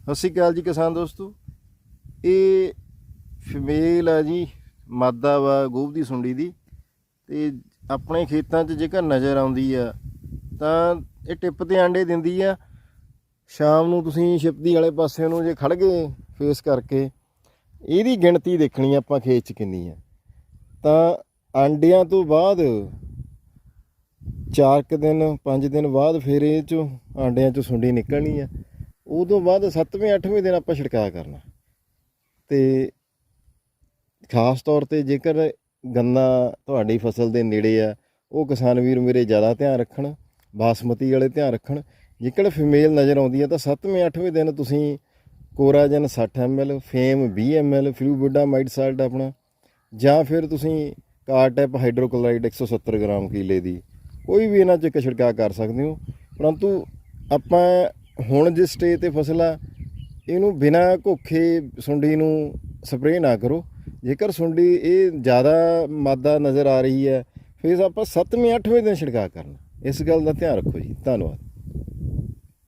ਸਤਿ ਸ਼੍ਰੀ ਅਕਾਲ ਜੀ ਕਿਸਾਨ ਦੋਸਤੋ। ਇਹ ਫੀਮੇਲ ਆ ਜੀ, ਮਾਦਾ ਵਾ, ਗੋਭ ਦੀ ਸੁੰਡੀ ਦੀ। ਤੇ ਆਪਣੇ ਖੇਤਾਂ 'ਚ ਜੇਕਰ ਨਜ਼ਰ ਆਉਂਦੀ ਆ, ਤਾਂ ਇਹ ਟਿੱਪ ਤੇ ਆਂਡੇ ਦਿੰਦੀ ਆ। ਸ਼ਾਮ ਨੂੰ ਤੁਸੀਂ ਛਿਪਦੀ ਵਾਲੇ ਪਾਸੇ ਨੂੰ ਜੇ ਖੜ ਗਏ ਫੇਸ ਕਰਕੇ, ਇਹਦੀ ਗਿਣਤੀ ਦੇਖਣੀ ਆਪਾਂ ਖੇਤ 'ਚ ਕਿੰਨੀ ਆ। ਤਾਂ ਆਂਡਿਆਂ ਤੋਂ ਬਾਅਦ ਚਾਰ ਕੁ ਦਿਨ 5 ਦਿਨ ਬਾਅਦ ਫਿਰ ਇਹ ਚੋਂ ਆਂਡਿਆਂ ਚੋਂ ਸੁੰਡੀ ਨਿਕਲਣੀ ਆ। ਉਦੋਂ ਬਾਅਦ 7ਵੇਂ 8ਵੇਂ ਦਿਨ ਆਪਾਂ ਛਿੜਕਾਅ ਕਰਨਾ। ਤੇ ਖਾਸ ਤੌਰ ਤੇ ਜੇਕਰ ਗੰਨਾ ਤੁਹਾਡੀ ਫਸਲ ਦੇ ਨੇੜੇ ਆ, ਉਹ ਕਿਸਾਨ ਵੀਰ ਮੇਰੇ ਜ਼ਿਆਦਾ ਧਿਆਨ ਰੱਖਣ, ਬਾਸਮਤੀ ਵਾਲੇ ਧਿਆਨ ਰੱਖਣ। ਜੇਕਰ ਫੀਮੇਲ ਨਜ਼ਰ ਆਉਂਦੀ ਹੈ ਤਾਂ 7ਵੇਂ 8ਵੇਂ ਦਿਨ ਤੁਸੀਂ Coragen 60 ml Fame 20 ml flubendiamide salt ਆਪਣਾ, ਜਾਂ ਫਿਰ ਤੁਸੀਂ ਕਾਰਟੈਪ ਹਾਈਡਰੋਕਲੋਰਾਈਡ 170 ਗ੍ਰਾਮ ਕਿਲੇ ਦੀ ਕੋਈ ਵੀ ਇਹਨਾਂ 'ਚ ਇੱਕ ਛਿੜਕਾਅ ਕਰ ਸਕਦੇ ਹੋ। ਪਰੰਤੂ ਆਪਾਂ ਹੁਣ ਜਿਸ ਸਟੇਜ ਤੇ ਫਸਲ ਆ, ਇਹਨੂੰ ਬਿਨਾਂ ਘੋਖੇ ਸੁੰਡੀ ਨੂੰ ਸਪਰੇਅ ਨਾ ਕਰੋ। ਜੇਕਰ ਸੁੰਡੀ ਇਹ ਜ਼ਿਆਦਾ ਮਾਦਾ ਨਜ਼ਰ ਆ ਰਹੀ ਹੈ, ਫਿਰ ਆਪਾਂ 7ਵੇਂ 8ਵੇਂ ਦਿਨ ਛਿੜਕਾਅ ਕਰਨਾ। ਇਸ ਗੱਲ ਦਾ ਧਿਆਨ ਰੱਖੋ ਜੀ। ਧੰਨਵਾਦ।